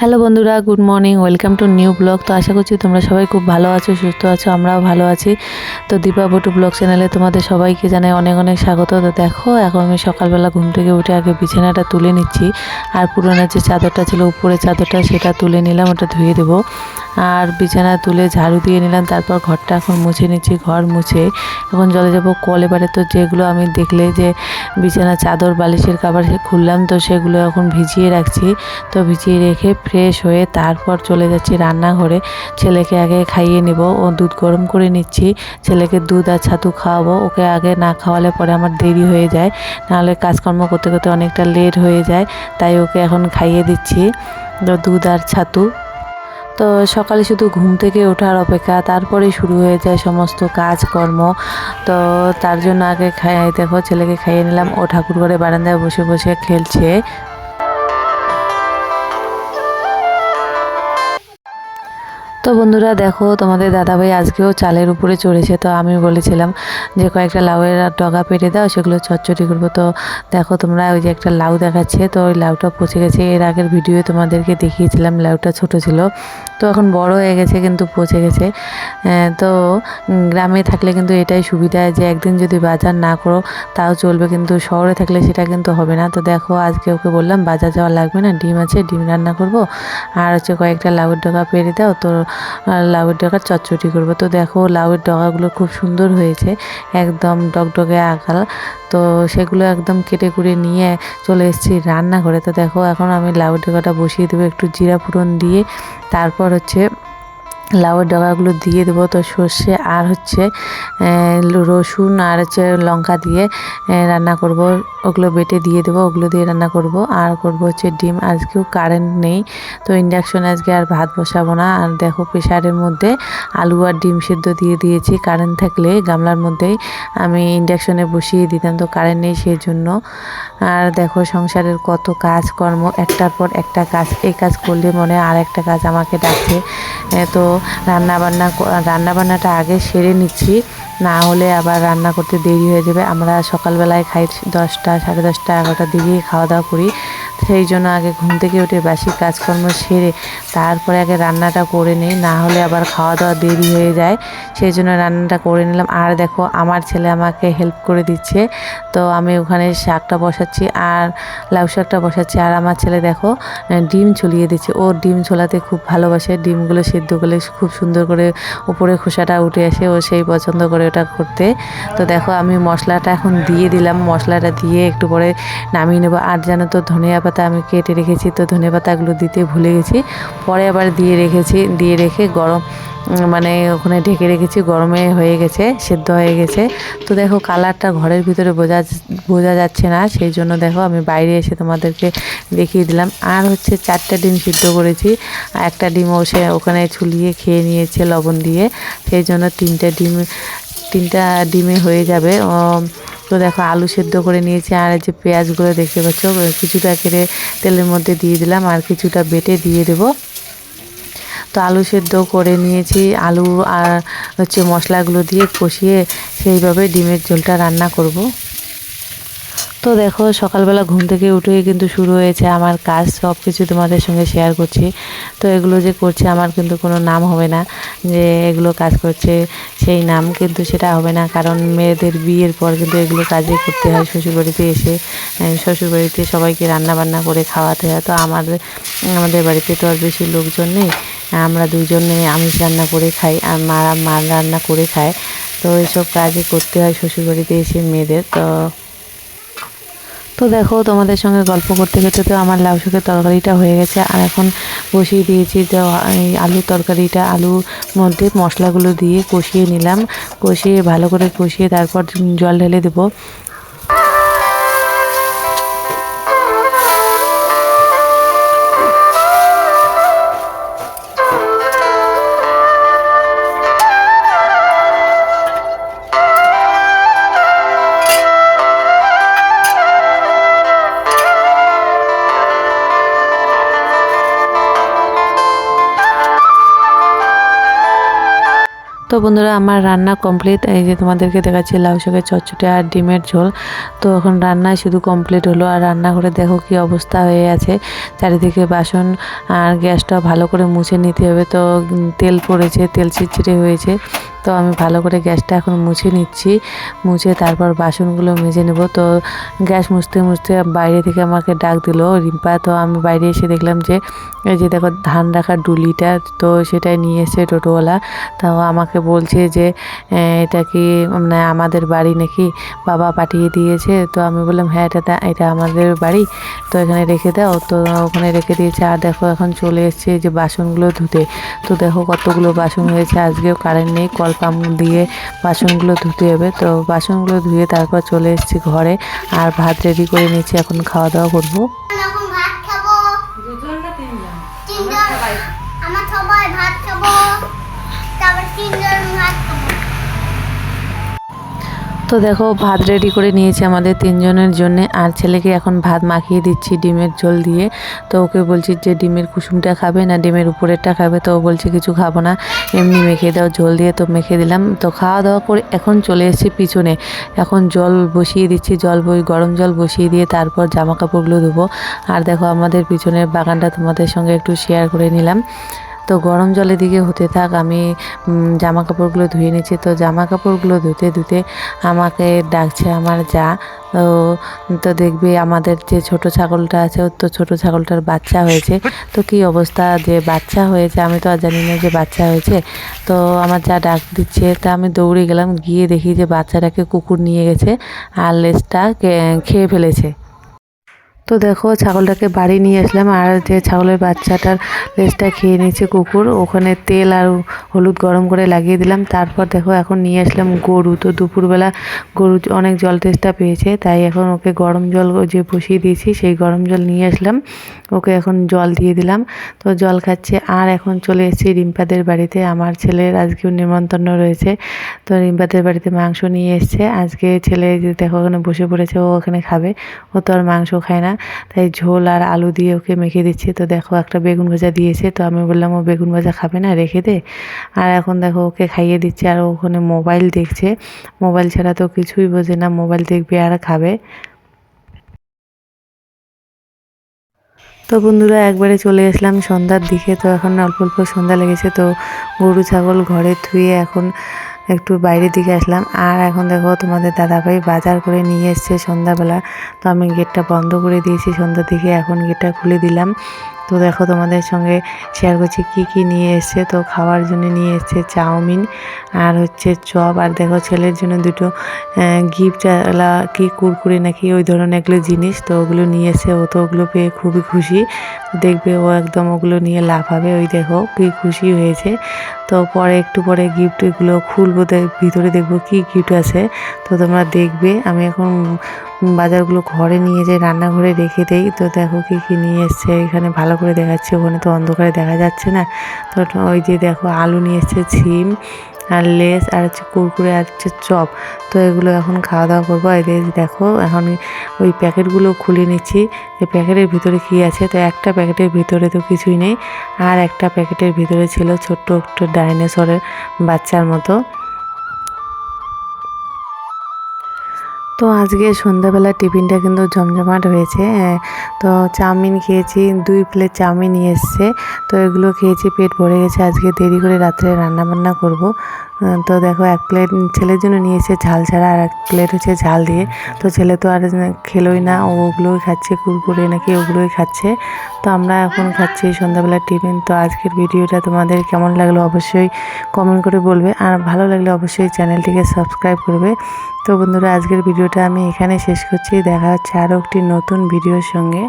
Hello বন্ধুরা, good morning, welcome to new blog. তো আশা করছি তোমরা সবাই খুব ভালো আছো, সুস্থ আছো, আমরাও ভালো আছি। তো দীপা বটু ব্লগ চ্যানেলে তোমাদের সবাইকে জানাই অনেক অনেক স্বাগত। তো দেখো, এখন আমি সকালবেলা ঘুম থেকে উঠে আগে বিছানাটা তুলে নিচ্ছি। আর পুরোনো যে চাদরটা ছিল উপরে চাদরটা সেটা তুলে নিলাম, ওটা ধুয়ে দেবো। আর বিছানা তুলে ঝাড়ু দিয়ে নিলাম, তারপর ঘরটা এখন মুছে নিচ্ছি, ঘর মুছে। এখন জলে যাব, কল এবারে তো যেগুলো আমি দেখলে যে বিছানা, চাদর, বালিশের কাবার খুললাম, তো সেগুলো এখন ভিজিয়ে রাখছি। তো ভিজিয়ে রেখে ফ্রেশ হয়ে তারপর চলে যাচ্ছি রান্নাঘরে। ছেলেকে আগে খাইয়ে নেব, ও দুধ গরম করে নিচ্ছি। ছেলেকে দুধ আর ছাতু খাওয়াবো, ওকে আগে না খাওয়ালে পরে আমার দেরি হয়ে যায়, নাহলে কাজকর্ম করতে করতে অনেকটা লেট হয়ে যায়, তাই ওকে এখন খাইয়ে দিচ্ছি। দুধ আর ছাতু তো সকালে শুধু ঘুম থেকে ওঠার অপেক্ষা তারপরে শুরু হয়ে যায় সমস্ত কাজকর্ম। তো তার জন্য আগে খাই, দেখো ছেলেকে খাইয়ে নিলাম, ও ঠাকুর ঘরে বারান্দায় বসে বসে খেলছে। তো বন্ধুরা দেখো, তোমাদের দাদাভাই আজকেও চালের উপরে চড়েছে। তো আমি বলেছিলাম যে কয়েকটা লাউয়ের ডগা পেটে দাও, সেগুলো চচ্চড়ি করব। তো দেখো, তোমরা ওই যে একটা লাউ দেখাচ্ছে, তো ওই লাউটা পচে গেছে। এর আগের ভিডিও তোমাদেরকে দেখিয়েছিলাম লাউটা ছোট ছিল। তো এখন বড় হয়ে গেছে, কিন্তু পচে গেছে। তো গ্রামে থাকলে কিন্তু এটাই সুবিধা যে একদিন যদি বাজার না করো, তাও চলবে। কিন্তু শহরে থাকলে সেটা কিন্তু হবে না। তো দেখো, আজকে ওকে বললাম, বাজার যাওয়া লাগবে না? ডিম আছে, ডিম রান্না করব। আর হচ্ছে কয়েকটা লাউয়ের ডগা পেরে দাও। তো লাউয়ের ডগার চচ্চড়ি করব। তো দেখো, লাউয়ের ডগাগুলো খুব সুন্দর হয়েছে, একদম ডগডগে আকাল। তো সেগুলো একদম কেটে কুড়ে নিয়ে চলে এসেছি রান্না করে তো দেখো, এখন আমি লাউয়ের ডগাটা বসিয়ে দেবো একটু জিরা ফোড়ন দিয়ে। তারপর হচ্ছে লাউয়ের ডগাগুলো দিয়ে দেবো তো সর্ষে আর হচ্ছে রসুন আর হচ্ছে লঙ্কা দিয়ে রান্না করব। ওগুলো বেটে দিয়ে দেবো, ওগুলো দিয়ে রান্না করব। আর করব হচ্ছে ডিম। আজকেও কারেন্ট নেই, তো ইন্ডাকশন আজকে আর ভাত বসাবো না। আর দেখো প্রেশারের মধ্যে আলু আর ডিম সেদ্ধ দিয়ে দিয়েছি। কারেন্ট থাকলে গামলার মধ্যেই আমি ইন্ডাকশনে বসিয়ে দিতাম, তো কারেন্ট নেই সেই জন্য। আর দেখো সংসারের কত কাজকর্ম, একটার পর একটা কাজ। এই কাজ করলে মনে আর একটা কাজ আমাকে ডাকছে তো রান্নাবান্না রান্নাবান্নাটা রান্না বান্নাটা আগে সেরে নিচ্ছি, না হলে আবার রান্না করতে দেরি হয়ে যাবে। আমরা সকালবেলায় খাই দশটা, সাড়ে দশটা, এগারোটার দিকেই খাওয়া দাওয়া করি। সেই জন্য আগে ঘুম থেকে উঠে বাসি কাজকর্ম সেরে তারপরে আগে রান্নাটা করে নিই, না হলে আবার খাওয়া দাওয়া দেরি হয়ে যায়। সেই জন্য রান্নাটা করে নিলাম। আর দেখো, আমার ছেলে আমাকে হেল্প করে দিচ্ছে। তো আমি ওখানে শাকটা বসাচ্ছি আর লাউ শাকটা বসাচ্ছি। আর আমার ছেলে দেখো ডিম ছলিয়ে দিচ্ছে। ও ডিম ছোলাতে খুব ভালোবাসে। ডিমগুলো সেদ্ধ করলে খুব সুন্দর করে উপরে খোসাটা উঠে আসে। ও সেই পছন্দ করে ওটা করতে। তো দেখো, আমি মশলাটা এখন দিয়ে দিলাম। মশলাটা দিয়ে একটু পরে নামিয়ে নেব। আর জানো তো, ধনিয়া পাতা আমি কেটে রেখেছি, তো ধনিয়া পাতাগুলো দিতে ভুলে গেছি। পরে আবার দিয়ে রেখেছি, দিয়ে রেখে গরম মানে ওখানে ঢেকে রেখেছি, গরমে হয়ে গেছে, সেদ্ধ হয়ে গেছে। তো দেখো কালারটা ঘরের ভিতরে বোঝা বোঝা যাচ্ছে না, সেই জন্য দেখো আমি বাইরে এসে তোমাদেরকে দেখিয়ে দিলাম। আর হচ্ছে চারটা ডিম সিদ্ধ করেছি একটা ডিম ও সে ওখানে ছুলিয়ে খেয়ে নিয়েছে লবণ দিয়ে। সেই জন্য তিনটে ডিম, তিনটা ডিমে হয়ে যাবে তো দেখো আলু সেদ্ধ করে নিয়েছি আর যে পেঁয়াজগুলো দেখতে পাচ্ছ কিছুটা কেটে তেলের মধ্যে দিয়ে দিলাম আর কিছুটা বেটে দিয়ে দেবো। তো আলু সেদ্ধ করে নিয়েছি, আলু আর হচ্ছে মশলাগুলো দিয়ে কষিয়ে সেইভাবে ডিমের ঝোলটা রান্না করব। তো দেখো, সকালবেলা ঘুম থেকে উঠেই কিন্তু শুরু হয়েছে আমার কাজ সব কিছু তোমাদের সঙ্গে শেয়ার করছি। তো এগুলো যে করছে আমার কিন্তু কোনো নাম হবে না, যে এগুলো কাজ করছে সেই নাম কিন্তু সেটা হবে না। কারণ মেয়েদের বিয়ের পর কিন্তু এগুলো কাজই করতে হয় শ্বশুরবাড়িতে এসে। শ্বশুরবাড়িতে সবাইকে রান্না বান্না করে খাওয়াতে হয়। তো আমাদের আমাদের বাড়িতে তো আর বেশি লোকজন নেই। আমরা দুজনে আমিষ রান্না করে খাই, আর মা মা রান্না করে খায়। তো এইসব কাজই করতে হয় শ্বশুরবাড়িতে এসে মেয়েদের। তো তো দেখো, তোমাদের সঙ্গে গল্প করতে করতে তো আমার লাউ শাকের তরকারিটা হয়ে গেছে। আর এখন বসিয়ে দিয়েছি তো এই আলুর তরকারিটা, আলুর মধ্যে মশলাগুলো দিয়ে কষিয়ে নিলাম। কষিয়ে ভালো করে কষিয়ে তারপর জল ঢেলে দেবো। তো বন্ধুরা, আমার রান্না কমপ্লিট এই যে তোমাদেরকে দেখাচ্ছি, লাউ শাকের চচ্চটে আর ডিমের ঝোল। তো এখন রান্না শুধু কমপ্লিট হলো। আর রান্নাঘরে দেখো কি অবস্থা হয়ে আছে। চারিদিকে বাসন আর গ্যাসটা ভালো করে মুছে নিতে হবে। তো তেল পড়েছে, তেল ছিটছিটে হয়েছে। তো আমি ভালো করে গ্যাসটা এখন মুছে নিচ্ছি। মুছে তারপর বাসনগুলো মেজে নেব। তো গ্যাস মুছতে মুছতে বাইরে থেকে আমাকে ডাক দিল রিম্পা। তো আমি বাইরে এসে দেখলাম যে, এই যে দেখো ধান রাখার ডুলিটা, তো সেটাই নিয়ে এসে টোটোওয়ালা। তাও আমাকে বলছে যে এটা কি মানে আমাদের বাড়ি নাকি বাবা পাঠিয়ে দিয়েছে? তো আমি বললাম হ্যাঁ এটা তা- এটা আমাদের বাড়ি। তো এখানে রেখে দাও। তো ওখানে রেখে দিয়েছে। আর দেখো এখন চলে এসছে যে বাসনগুলো ধুতে। তো দেখো কতগুলো বাসন হয়েছে। আজকেও কারেন্ট নেই, কল পাম্প দিয়ে বাসনগুলো ধুতে হবে। তো বাসনগুলো ধুয়ে তারপর চলে এসেছি ঘরে। আর ভাত রেডি করে নিয়েছি এখন খাওয়া দাওয়া করব। এখন ভাত খাব। দুজন না তিনজন তিনজন আমার সবাই ভাত খাব। তারপর তিনজন ভাত খাব। তো দেখো, ভাত রেডি করে নিয়েছি আমাদের তিনজনের জন্য। আর ছেলেকে এখন ভাত মাখিয়ে দিচ্ছি ডিমের ঝোল দিয়ে। তো ওকে বলছি যে, ডিমের কুসুমটা খাবে না, ডিমের উপরেরটা খাবে। তো ও বলছে, কিছু খাব না, এমনি মেখে দাও, ঝোল দিয়ে তো মেখে দিলাম। তো খাওয়া দাওয়া করে এখন চলে এসেছি পিছনে। এখন জল বসিয়ে দিচ্ছি, জল বই, গরম জল বসিয়ে দিয়ে তারপর জামা কাপড়গুলো ধুবো। আর দেখো, আমাদের পিছনের বাগানটা তোমাদের সঙ্গে একটু শেয়ার করে নিলাম। তো গরম জলের দিকে হতে থাক, আমি জামা কাপড়গুলো ধুয়ে নিচ্ছি। তো জামা কাপড়গুলো ধুতে ধুতে আমাকে ডাকছে আমার যা। তো তো দেখবে আমাদের যে ছোট ছাগলটা আছে, ওর তো ছোট ছাগলটার বাচ্চা হয়েছে। তো কি অবস্থা যে বাচ্চা হয়েছে, আমি তো আর জানি না যে বাচ্চা হয়েছে। তো আমার যা ডাক দিচ্ছে, তা আমি দৌড়ে গেলাম, গিয়ে দেখি যে বাচ্চাটাকে কুকুর নিয়ে গেছে আর লেজটা খেয়ে ফেলেছে। তো দেখো, ছাগলটাকে বাড়ি নিয়ে আসলাম আর যে ছাগলের বাচ্চাটার লেজটা খেয়ে নিয়েছে কুকুর, ওখানে তেল আর হলুদ গরম করে লাগিয়ে দিলাম। তারপর দেখো, এখন নিয়ে আসলাম গরু। তো দুপুরবেলা গরু অনেক জল তেষ্টা পেয়েছে, তাই এখন ওকে গরম জল যে বসিয়ে দিয়েছি, সেই গরম জল নিয়ে আসলাম। ওকে এখন জল দিয়ে দিলাম। তো জল খাচ্ছে। আর এখন চলে এসেছি রিম্পাদের বাড়িতে। আমার ছেলের আজকেও নিমন্ত্রণ রয়েছে। তো রিম্পাদের বাড়িতে মাংস নিয়ে এসছে। আজকে ছেলে দেখো, ওখানে বসে পড়েছে, ও ওখানে খাবে। ও তো আর মাংস খায় না। তাই ঝোল আর আলু দিয়ে ওকে মেখে দিচ্ছি। তো দেখো একটা বেগুন ভাজা দিয়েছে, তো আমি বললাম, ও, বেগুন ভাজা খাবে না, রেখে দে। আর এখন দেখো ওকে খাইয়ে দিচ্ছে, আর ওখানে মোবাইল দেখছে। মোবাইল ছাড়া তো কিছুই বোঝে না, মোবাইল দেখবে আর খাবে। তো বন্ধুরা, একবারে চলে আসলাম সন্ধ্যার দিকে, তো এখন অল্প অল্প সন্ধ্যা লেগেছে, তো গরু, ছাগল ঘরে ধুয়ে এখন একটু বাইরের দিকে আসলাম। আর এখন দেখো তোমাদের দাদাভাই বাজার করে নিয়ে এসছে সন্ধ্যাবেলা। তো আমি গেটটা বন্ধ করে দিয়েছি। সন্ধ্যা দিকে এখন গেটটা খুলে দিলাম। তো দেখো তোমাদের সঙ্গে শেয়ার করছি কি কি নিয়ে এসছে। তো খাওয়ার জন্য নিয়ে এসছে চাউমিন আর হচ্ছে চপ। আর দেখো ছেলের জন্য দুটো গিফট কি কুরকুরে নাকি ওই ধরনের এগুলো জিনিস। তো ওগুলো নিয়ে এসে ও তো ওগুলো পেয়ে খুবই খুশি। দেখবে ও একদম ওগুলো নিয়ে লাফাবে। ওই দেখো কি খুশি হয়েছে। তো পরে একটু পরে গিফটগুলো খুলবো। ভিতরে দেখব কি গিফট আছে। তো তোমরা দেখবে। আমি এখন বাজারগুলো ঘরে নিয়ে যাই রান্নাঘরে রেখে দেই। তো দেখো কি কি নিয়ে এসছে, এখানে ভালো করে দেখাচ্ছে, ওখানে তো অন্ধকারে দেখা যাচ্ছে না। তো ওই যে দেখো আলু নিয়ে এসছে ছিম আর লেস আর হচ্ছে কুরকুরে আর হচ্ছে চপ। তো এগুলো এখন খাওয়া দাওয়া করব। এই দেখো এখন ওই প্যাকেটগুলো খুলে নিচ্ছি। যে প্যাকেটের ভিতরে কী আছে? তো একটা প্যাকেটের ভিতরে তো কিছুই নেই। আর একটা প্যাকেটের ভিতরে ছিল ছোট্ট একটা ডাইনোসরের বাচ্চার মতো। তো আজকে সন্ধ্যাবেলা টিফিনটা কিন্তু জমজমাট হয়েছে তো চাউমিন খেয়েছি, দুই প্লেট চাউমিন এসছে, তো এগুলো খেয়েছি, পেট ভরে গেছে, আজকে দেরি করে রাত্রে রান্না বান্না করব। তো দেখো এক প্লেট ছেলের জন্য নিয়েছে ঝাল ছাড়া আর এক প্লেট হচ্ছে ঝাল দিয়ে। তো ছেলে তো আর খেলোই না, ও ওগুলোই খাচ্ছে, কুরকুরে নাকি ওগুলোই খাচ্ছে। তো আমরা এখন খাচ্ছি সন্ধ্যাবেলার টিফিন। তো আজকের ভিডিওটা তোমাদের কেমন লাগল অবশ্যই কমেন্ট করে বলবে। আর ভালো লাগলে অবশ্যই চ্যানেলটিকে সাবস্ক্রাইব করবে। তো বন্ধুরা, আজকের ভিডিওটা আমি এখানে শেষ করছি। দেখা হচ্ছে আরও একটি নতুন ভিডিওর সঙ্গে।